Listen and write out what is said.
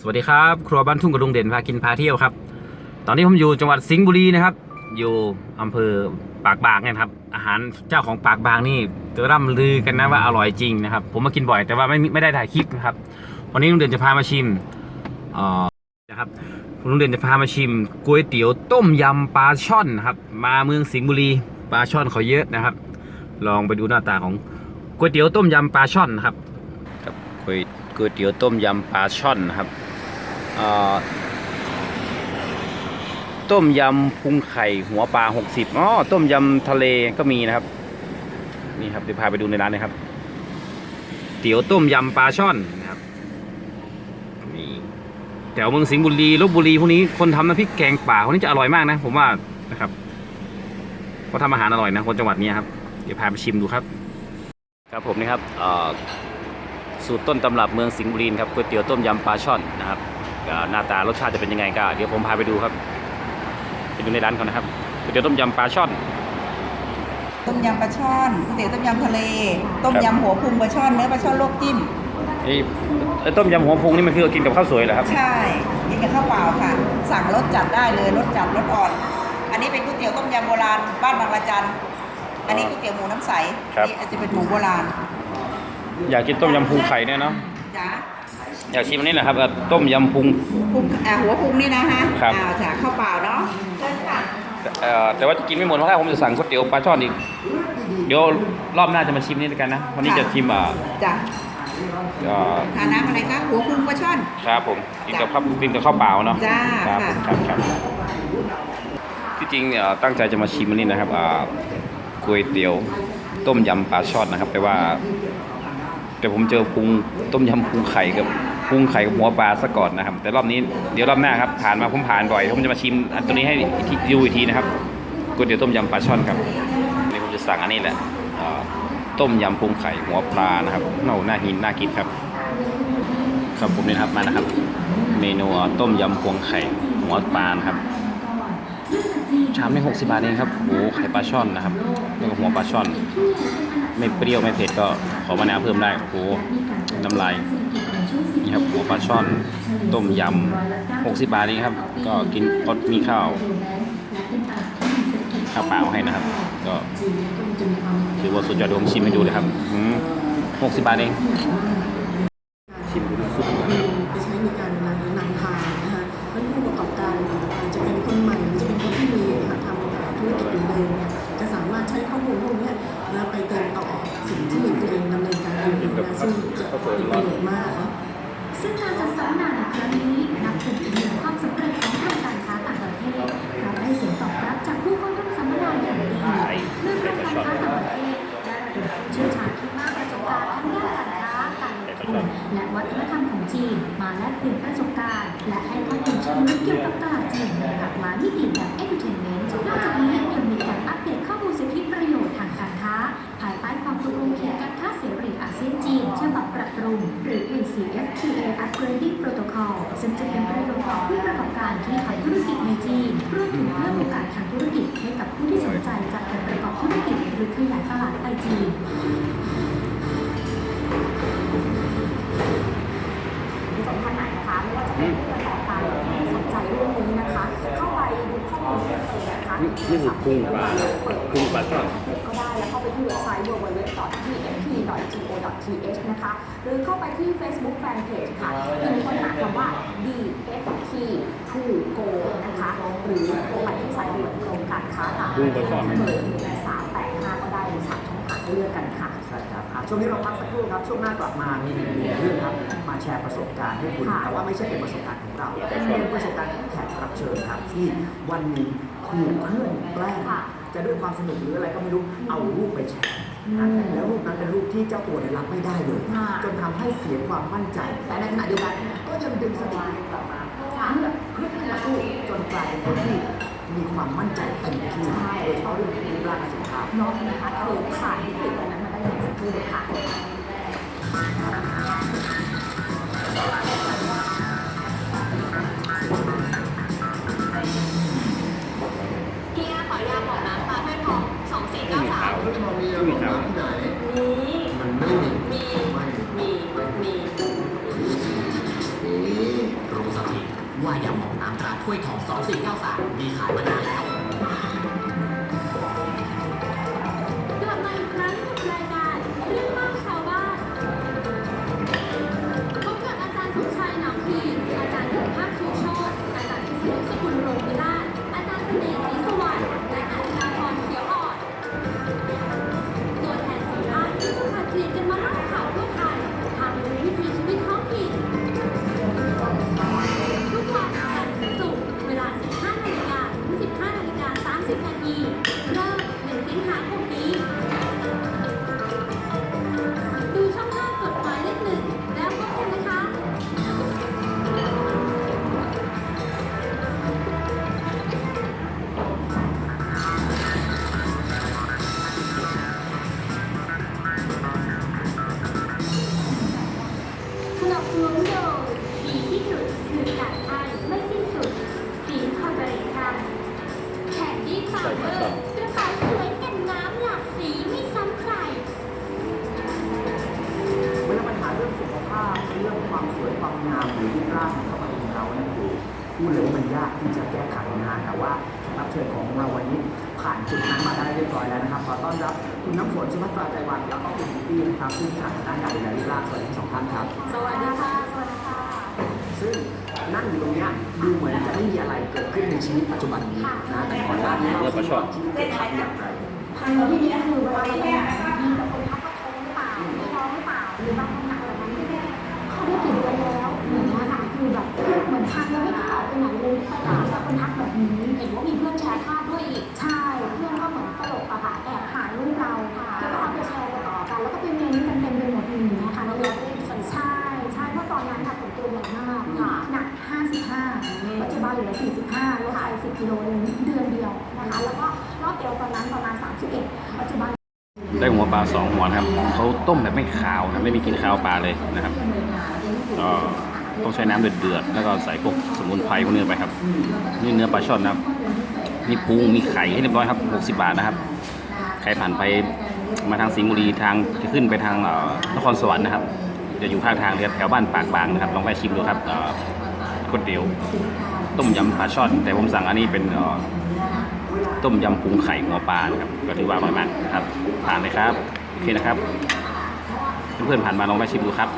สวัสดีครับ ครัวบ้านทุ่งกระดุงเด่นพากินพาเที่ยวครับ ตอนนี้ผมอยู่จังหวัดสิงห์บุรีนะครับ อยู่อำเภอปากบางนะครับ อาหารเจ้าของปากบางนี่ร่ำลือกันนะว่าอร่อยจริงนะครับ ผมมากินบ่อยแต่ว่าไม่ไม่ได้ถ่ายคลิปนะครับ วันนี้ลุงเด่นจะพามาชิมอ่อนะครับลุงเด่นจะพามาชิมก๋วยเตี๋ยวต้มยำปลาช่อนนะครับ มาเมืองสิงห์บุรีปลาช่อนเขาเยอะนะครับ ลองไปดูหน้าตาของก๋วยเตี๋ยวต้มยำปลาช่อนนะครับครับก๋วย ก๋วยเตี๋ยวต้มยำปลาช่อนนะครับต้มยำพุงไข่หัวปลา60อ๋อต้มยำทะเลก็มีนะครับนี่ครับเดี๋ยวพาไปดูในร้านนะครับ เตี๋ยวต้มยำปลาช่อนนะครับนี่แถวเมืองสิงห์บุรีลบบุรีพวกนี้คนทำน้ำพริกแกงป่าคนนี้จะอร่อยมากนะ ผมว่านะครับเขาทำอาหารอร่อยนะคนจังหวัดนี้ครับเดี๋ยวพาไปชิมดูครับ ครับผมนี่ครับ สูตรต้นตำรับเมืองสิงห์บุรีครับก๋วยเตี๋ยวต้มยำปลาช่อนนะครับก็หน้าตารสชาติจะเป็นยังไงก็เดี๋ยวผมพาไปดูครับไปดูในร้านก่อนนะครับก๋วยเตี๋ยวต้มยำปลาช่อน ต้มยำปลาช่อนก๋วยเตี๋ยวต้มยำทะเล ต้มยำหัวพุงปลาช่อนเนื้อปลาช่อนลวกจิ้มไอ้ไอ้ต้มยำหัวพุงนี่มันคือกินกับข้าวสวยเหรอครับ ใช่กินกับข้าวเปล่าค่ะ สั่งรสจัดได้เลยรสจัดรสอ่อน อันนี้เป็นก๋วยเตี๋ยวต้มยำโบราณบ้านบางระจันอันนี้ก๋วยเตี๋ยวหมูน้ำใสครับนี่อาจจะเป็นหมูโบราณ อยากกินต้มยำพุงไข่เนี่ยเนาะจ้าอยากชิมอันนี้แหละครับเอ่อต้มยำพุง พุงอ่าหัวพุงนี่นะฮะครับ อ่าจ้าข้าวเปล่าเนาะเชิญค่ะเอ่อแต่ว่าจะกินไม่หมดเพราะว่าผมจะสั่งก๋วยเตี๋ยวปลาช่อนอีก เดี๋ยวรอบหน้าจะมาชิมนี่ด้วยกันนะ วันนี้จะชิมอ่าจ้าเอ่อทานน้ำอะไรคะหัวพุงปลาช่อน ครับผมกินกับข้าวกินกับข้าวเปล่าเนาะจ้าครับค่ะ ครับครับที่จริงเอ่อตั้งใจจะมาชิมอันนี้นะครับอ่าก๋วยเตี๋ยวต้มยำปลาช่อนนะครับ แต่ว่า แต่ผมเจอพุงต้มยำพุงไข่กับพุงไข่กับหัวปลาซะก่อนนะครับ แต่รอบนี้เดี๋ยวรอบหน้าครับผ่านมาผมผ่านบ่อยผมจะมาชิมอันตัวนี้ให้ที่ดูอีกทีนะครับก๋วยเตี๋ยวต้มยำปลาช่อนครับนี่ผมจะสั่งอันนี้แหละต้มยำพุงไข่หัวปลานะครับน่าหน้าหินน่ากินครับ ครับผมนี่นะครับมานะครับ เมนูต้มยำพวงไข่หัวปลานะครับชามนี้60บาทเองครับโอ้ไข่ปลาช่อนนะครับแล้วก็หัวปลาช่อน ไม่เปรี้ยวไม่เผ็ดก็ขอมะนาวเพิ่มได้โอ้โหน้ำลายนี่ครับหัวปลาช่อนต้มยำ60 บาทนี่ครับ ก็กินก็มีข้าวข้าวเปล่าให้นะครับ ก็ถือว่าสุดยอดผมชิมให้ดูเลยครับอืม60บาทเองชิมดู กาซึ่งจะเป็นประโยชน์มากนะซึ่งการจัดสัมมนาในครั้งนี้นับเป็นอีกหนึ่งความสำเร็จของทางการค้าต่างประเทศเพราะได้เสียงตอบรับจากผู้เข้าร่วมสัมมนาอย่างดีเมื่อกรมการค้าต่างประเทศได้ระดมผู้เชี่ยวชาญที่มากประสบการณ์ทั้งด้านการค้าการลงทุนและวัฒนธรรมของจีนมาแลกเปลี่ยนประสบการณ์ และให้ข้อมูลเชิงลึกเกี่ยวกับตลาดจีนในหลากหลายมิติ ซึ่งจะเป็นประโยชน์ต่อผู้ประกอบการที่ทำธุรกิจในจีนรวมถึงเพิ่มโอกาสทางธุรกิจให้กับผู้ที่สนใจจากการประกอบธุรกิจหรือขยายตลาดไปจีนสำคัญไหนนะคะไม่ว่าจะเป็นผู้ประกอบการที่สนใจเรื่องนี้นะคะ เข้าไปดูข้อมูลเพิ่มเติมนะคะนี่นี่คือพุงปลาพุงปลาช่อนก็ได้แล้วเข้าไปที่เว็บไซต์ www.tft.th นะคะ หรือเข้าไปที่ Facebook Fanpage ค่ะพิมพ์ค้นหาคำว่า DFT to go นะคะ หรือโทรไปที่สายด่วนกรมการค้าต่างประเทศเบอร์สามแปดห้าก็ได้หรือสามช่องทางให้เลือกกันค่ะ ใช่ครับอะช่วงนี้เราพักสักครู่ครับ ช่วงหน้ากลับมามีหนึ่งเรื่องครับมาแชร์ประสบการณ์ให้คุณ ค่ะ แต่ว่าไม่ใช่เป็นประสบการณ์ของเราเป็นประสบการณ์ของแขกรับเชิญครับ ที่วันหนึ่งถูกเพื่อนแกล้ง ค่ะ จะด้วยความสนุกหรืออะไรก็ไม่รู้ เอารูปไปแชร์นะ แล้วรูปนั้นเป็นรูปที่เจ้าตัวเนี่ยรับไม่ได้เลยค่ะจนทำให้เสียความมั่นใจ แต่ในขณะเดียวกันก็ยังดึงสติกลับมาเพื่อเพื่อที่มาสู้จนกลายเป็นคนที่มีความมั่นใจเต็มที่โดยเฉพาะเรื่องของรูปร่างและสุขภาพน้องนะคะเธอผ่านวิกฤตตรงนั้นมาได้อย่างสักครู่เลยค่ะ สองสี่เก้าสามมีขาวมีมีมีมีนี่ว่ายำหมองน้ำตราถ้วยทองสองสีเก้าสับมีขายมานานแล้วกลับมาอีกครั้งกับรายการเรื่องเล่าชาวบ้านพบกับอาจารย์สมชัยหนามพีอาจารย์สุภาพชูโชตอาจารย์พิษณุสกุลโรมิราอาจารย์เสน่ห์ศรีสวัสดิ์ เลยว่ามันยากที่จะแก้ไขนะฮะแต่ว่าแขกรับเชิญของเราวันนี้ผ่านจุดนั้นมาได้เรียบร้อยแล้วนะครับขอต้อนรับคุณน้ำฝนสุภัตราใจวันแล้วก็คุณพี่นะครับผู้ที่ทางด้านการดูแลรูปร่าสวัสดีสองท่านครับ สวัสดีค่ะ สวัสดีค่ะ ซึ่งนั่งอยู่ตรงเนี้ยดูเหมือนจะไม่มีอะไรเกิดขึ้นในชีวิตปัจจุบันนี้นะแต่ก่อนหน้านี้เมื่อประชดชีวิตเป็นอย่างไรทางที่นี่คือเวลาเราไปไหนมีแต่คนทักว่าท้องหรือเปล่าท้องหรือเปล่าหรือบาง เหลือ 45 ลดไป 10 กิโลเองเดือนเดียวนะคะ แล้วก็รอบเอวตอนนั้นประมาณ 31 ปัจจุบันได้หัวปลาสองหัวนะครับเขาต้มแบบไม่ขาวนะไม่มีกลินคาวปลาเลยนะครับก็ต้องใช้น้ำเดือดๆแล้วก็ใส่พวกสมุนไพรพวกนี้ไปครับ นี่เนื้อปลาช่อนนะครับมีปูมีไข่ให้เรียบร้อยครับ 60 บาทนะครับ ใครผ่านไปมาทางสิงห์บุรีทางจะขึ้นไปทางนครสวรรค์นะครับ จะอยู่ข้างทางเรือแถวบ้านปากบางนะครับ ลองแวะชิมดูครับก๋วยเตี๋ยว ต้มยำปลาช่อน แต่ผมสั่งอันนี้เป็นต้มยำปรุงไข่หัวปลานะครับก็ถือว่าอร่อยมากๆครับผ่านเลยครับโอเคนะครับ เพื่อนๆผ่านมาลองไปชิมดูครับ